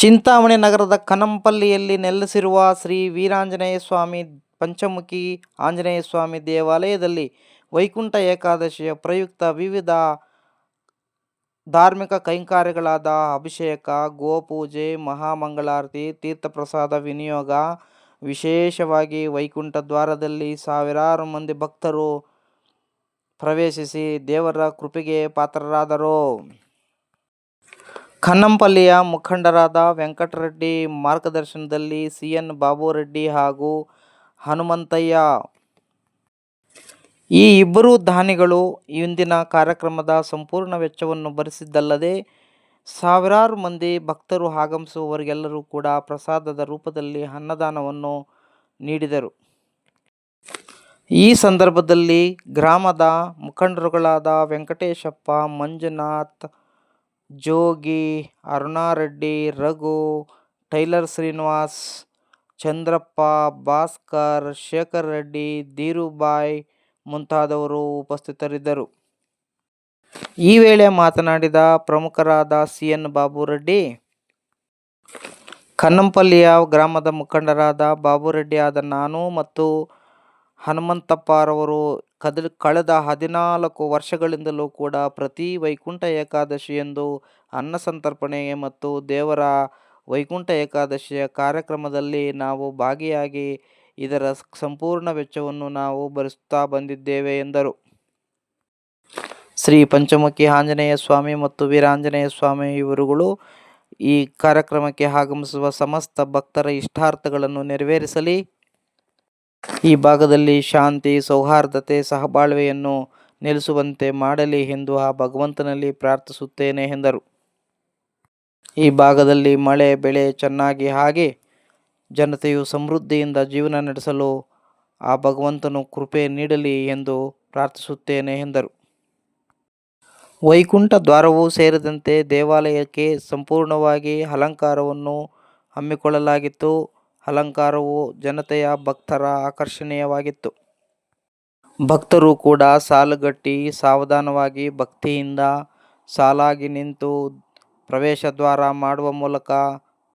ಚಿಂತಾಮಣಿ ನಗರದ ಕನಂಪಲ್ಲಿಯಲ್ಲಿ ನೆಲೆಸಿರುವ ಶ್ರೀ ವೀರಾಂಜನೇಯ ಸ್ವಾಮಿ ಪಂಚಮುಖಿ ಆಂಜನೇಯ ಸ್ವಾಮಿ ದೇವಾಲಯದಲ್ಲಿ ವೈಕುಂಠ ಏಕಾದಶಿಯ ಪ್ರಯುಕ್ತ ವಿವಿಧ ಧಾರ್ಮಿಕ ಕೈಂಕಾರ್ಯಗಳಾದ ಅಭಿಷೇಕ, ಗೋಪೂಜೆ, ಮಹಾಮಂಗಳಾರತಿ, ತೀರ್ಥಪ್ರಸಾದ, ವಿನಿಯೋಗ. ವಿಶೇಷವಾಗಿ ವೈಕುಂಠ ದ್ವಾರದಲ್ಲಿ ಸಾವಿರಾರು ಮಂದಿ ಭಕ್ತರು ಪ್ರವೇಶಿಸಿ ದೇವರ ಕೃಪೆಗೆ ಪಾತ್ರರಾದರು. ಕನ್ನಂಪಲ್ಲಿಯ ಮುಖಂಡರಾದ ವೆಂಕಟರೆಡ್ಡಿ ಮಾರ್ಗದರ್ಶನದಲ್ಲಿ ಸಿಎನ್ ಬಾಬುರೆಡ್ಡಿ ಹಾಗೂ ಹನುಮಂತಯ್ಯ. ಈ ಇಬ್ಬರು ದಾನಿಗಳು ಇಂದಿನ ಕಾರ್ಯಕ್ರಮದ ಸಂಪೂರ್ಣ ವೆಚ್ಚವನ್ನು ಭರಿಸಿದ್ದಲ್ಲದೆ ಸಾವಿರಾರು ಮಂದಿ ಭಕ್ತರು ಆಗಮಿಸುವವರಿಗೆಲ್ಲರೂ ಕೂಡ ಪ್ರಸಾದದ ರೂಪದಲ್ಲಿ ಅನ್ನದಾನವನ್ನು ನೀಡಿದರು. ಈ ಸಂದರ್ಭದಲ್ಲಿ ಗ್ರಾಮದ ಮುಖಂಡರುಗಳಾದ ವೆಂಕಟೇಶಪ್ಪ ಮಂಜುನಾಥ್ ಜೋಗಿ, ಅರುಣಾರೆಡ್ಡಿ, ರಘು, ಟೈಲರ್ ಶ್ರೀನಿವಾಸ್, ಚಂದ್ರಪ್ಪ, ಭಾಸ್ಕರ್, ಶೇಖರ್ ರೆಡ್ಡಿ ಧೀರುಭಾಯ್ ಮುಂತಾದವರು ಉಪಸ್ಥಿತರಿದ್ದರು. ಈ ವೇಳೆ ಮಾತನಾಡಿದ ಪ್ರಮುಖರಾದ ಸಿ ಎನ್ ಬಾಬುರೆಡ್ಡಿ, ಕನ್ನಂಪಲ್ಲಿಯ ಗ್ರಾಮದ ಮುಖಂಡರಾದ ಬಾಬುರೆಡ್ಡಿ ಆದ ನಾನು ಮತ್ತು ಹನುಮಂತಪ್ಪರವರು ಕದ ಕಳೆದ ಹದಿನಾಲ್ಕು ವರ್ಷಗಳಿಂದಲೂ ಕೂಡ ಪ್ರತಿ ವೈಕುಂಠ ಏಕಾದಶಿಯಂದು ಅನ್ನ ಸಂತರ್ಪಣೆ ಮತ್ತು ದೇವರ ವೈಕುಂಠ ಏಕಾದಶಿಯ ಕಾರ್ಯಕ್ರಮದಲ್ಲಿ ನಾವು ಭಾಗಿಯಾಗಿ ಇದರ ಸಂಪೂರ್ಣ ವೆಚ್ಚವನ್ನು ನಾವು ಭರಿಸುತ್ತಾ ಬಂದಿದ್ದೇವೆ ಎಂದರು. ಶ್ರೀ ಪಂಚಮುಖಿ ಆಂಜನೇಯ ಸ್ವಾಮಿ ಮತ್ತು ವೀರಾಂಜನೇಯ ಸ್ವಾಮಿ ಇವರುಗಳು ಈ ಕಾರ್ಯಕ್ರಮಕ್ಕೆ ಆಗಮಿಸುವ ಸಮಸ್ತ ಭಕ್ತರ ಇಷ್ಟಾರ್ಥಗಳನ್ನು ನೆರವೇರಿಸಲಿ. ಈ ಭಾಗದಲ್ಲಿ ಶಾಂತಿ, ಸೌಹಾರ್ದತೆ, ಸಹಬಾಳ್ವೆಯನ್ನು ನೆಲೆಸುವಂತೆ ಮಾಡಲಿ ಎಂದು ಆ ಭಗವಂತನಲ್ಲಿ ಪ್ರಾರ್ಥಿಸುತ್ತೇನೆ ಎಂದರು. ಈ ಭಾಗದಲ್ಲಿ ಮಳೆ, ಬೆಳೆ ಚೆನ್ನಾಗಿ ಹಾಗೆ ಜನತೆಯು ಸಮೃದ್ಧಿಯಿಂದ ಜೀವನ ನಡೆಸಲು ಆ ಭಗವಂತನು ಕೃಪೆ ನೀಡಲಿ ಎಂದು ಪ್ರಾರ್ಥಿಸುತ್ತೇನೆ ಎಂದರು. ವೈಕುಂಠ ದ್ವಾರವೂ ಸೇರಿದಂತೆ ದೇವಾಲಯಕ್ಕೆ ಸಂಪೂರ್ಣವಾಗಿ ಅಲಂಕಾರವನ್ನು ಹಮ್ಮಿಕೊಳ್ಳಲಾಗಿತ್ತು. ಅಲಂಕಾರವು ಜನತೆಯ ಭಕ್ತರ ಆಕರ್ಷಣೀಯವಾಗಿತ್ತು. ಭಕ್ತರು ಕೂಡ ಸಾಲುಗಟ್ಟಿ ಸಾವಧಾನವಾಗಿ ಭಕ್ತಿಯಿಂದ ಸಾಲಾಗಿ ನಿಂತು ಪ್ರವೇಶ ದ್ವಾರ ಮಾಡುವ ಮೂಲಕ